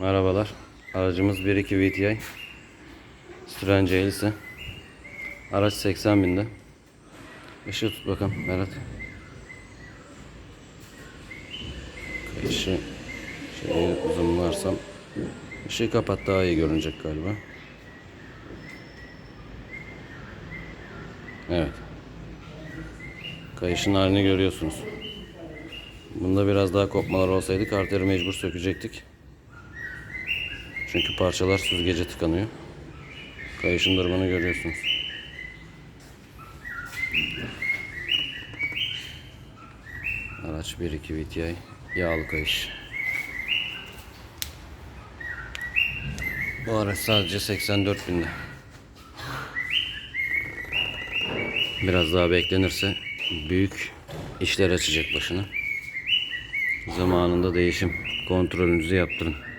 Merhabalar. Aracımız 1.2 VTI. Strange Ailsi. Araç 80 binde. Işığı tut bakalım Berat. Kayışı şöyle zoomlarsam ışığı kapat daha iyi görünecek galiba. Evet. Kayışın halini görüyorsunuz. Bunda biraz daha kopmalar olsaydı karteri mecbur sökecektik. Çünkü parçalar süzgece tıkanıyor. Kayışın durumunu görüyorsunuz. Araç 1.2 VTI yağlı kayış. Bu araç sadece 84 binde. Biraz daha beklenirse büyük işler açacak başına. Zamanında değişim kontrolünüzü yaptırın.